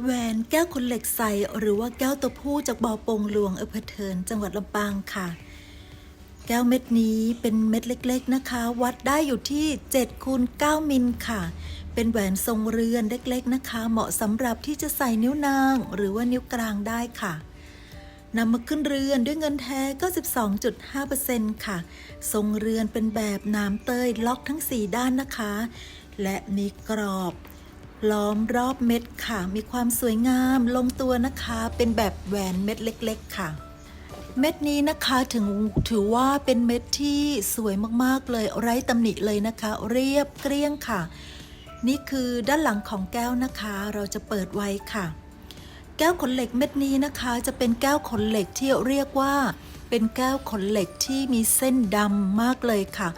แหวนแก้วขนเหล็กใสหรือว่าแก้วตัวผู้จากบ่อปงหลวงอำเภอเทินจังหวัดลำปางค่ะ แก้วเม็ดนี้เป็นเม็ดเล็ก ๆนะคะ วัดได้อยู่ที่7คูณ9มิลค่ะ เป็นแหวนทรงเรือนเล็กๆนะคะ เหมาะสำหรับที่จะใส่นิ้วนาง หรือว่านิ้วกลางได้ค่ะนำมาขึ้นเรือนด้วยเงินแท้92.5%ค่ะ ทรงเรือนเป็นแบบน้ำเตยล็อกทั้ง 4 ด้านนะคะ และมีกรอบ ล้อมรอบเม็ดค่ะ มีความสวยงามลงตัวนะคะ เป็นแบบแหวนเม็ดเล็ก ๆ ค่ะ เม็ดนี้นะคะถึงถือว่าเป็นเม็ดที่สวยมากๆเลย ไร้ตำหนิเลยนะคะ เรียบเกลี้ยงค่ะ นี่คือด้านหลังของแก้วนะคะ เราจะเปิดไว้ค่ะ แก้วขนเหล็กเม็ดนี้นะคะ จะเป็นแก้วขนเหล็กที่เรียกว่า เป็นแก้วขนเหล็กที่มีเส้นดำมากเลยค่ะ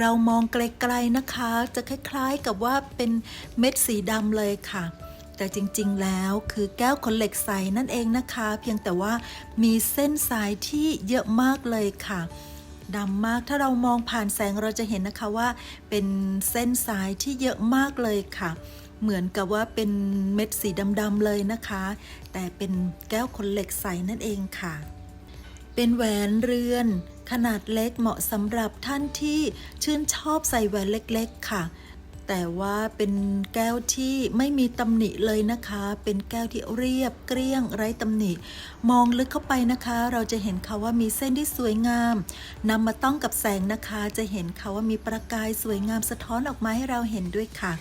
เรามองไกลๆนะคะ จะคล้ายๆกับว่าเป็นเม็ดสีดำเลยค่ะ แต่จริงๆแล้วคือแก้วขนเหล็กใสนั่นเองนะคะ เพียงแต่ว่ามีเส้นสายที่เยอะมากเลยค่ะดำมาก ถ้าเรามองผ่านแสงเราจะเห็นนะคะว่า เป็นเส้นสายที่เยอะมากเลยค่ะ เหมือนกับว่าเป็นเม็ดสีดำๆเลยนะคะ แต่เป็นแก้วขนเหล็กใสนั่นเองค่ะ เป็นแหวนเรือน ขนาดเล็กเหมาะสำหรับท่านที่ชื่นชอบใส่แหวนเล็กๆค่ะ แต่ว่าเป็นแก้วที่ไม่มีตำหนิเลยนะคะ เป็นแก้วที่เรียบเกลี้ยงไร้ตำหนิ มองลึกเข้าไปนะคะ เราจะเห็นค่ะว่ามีเส้นที่สวยงามนำมาต้องกับแสงนะคะ จะเห็นค่ะว่ามีประกายสวยงามสะท้อนออกมาให้เราเห็นด้วยค่ะ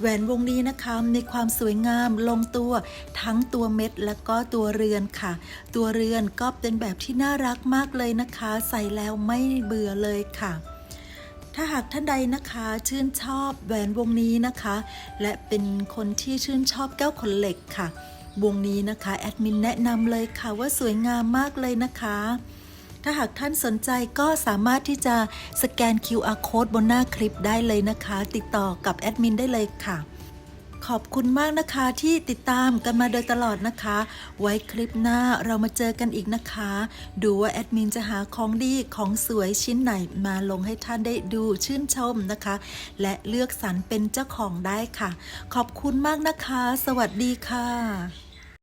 แหวนวงนี้นะคะมีความสวยงามลงตัวทั้งตัวเม็ดและก็ตัวเรือนค่ะ ตัวเรือนก็เป็นแบบที่น่ารักมากเลยนะคะ ใส่แล้วไม่เบื่อเลยค่ะถ้าหากท่านใดนะคะชื่นชอบแหวนวงนี้นะคะ และเป็นคนที่ชื่นชอบแก้วขนเหล็กค่ะ วงนี้นะคะแอดมินแนะนำเลยค่ะว่าสวยงามมากเลยนะคะ ถ้าหากท่านสนใจก็สามารถที่จะสแกน QR code บนหน้าคลิปได้เลยนะคะ ติดต่อกับแอดมินได้เลยค่ะ ขอบคุณมากนะคะที่ติดตามกันมาโดยตลอดนะคะ ไว้คลิปหน้าเรามาเจอกันอีกนะคะ ดูว่าแอดมินจะหาของดีของสวยชิ้นไหนมาลงให้ท่านได้ดูชื่นชมนะคะ และเลือกสรรเป็นเจ้าของได้ค่ะ ขอบคุณมากนะคะ สวัสดีค่ะ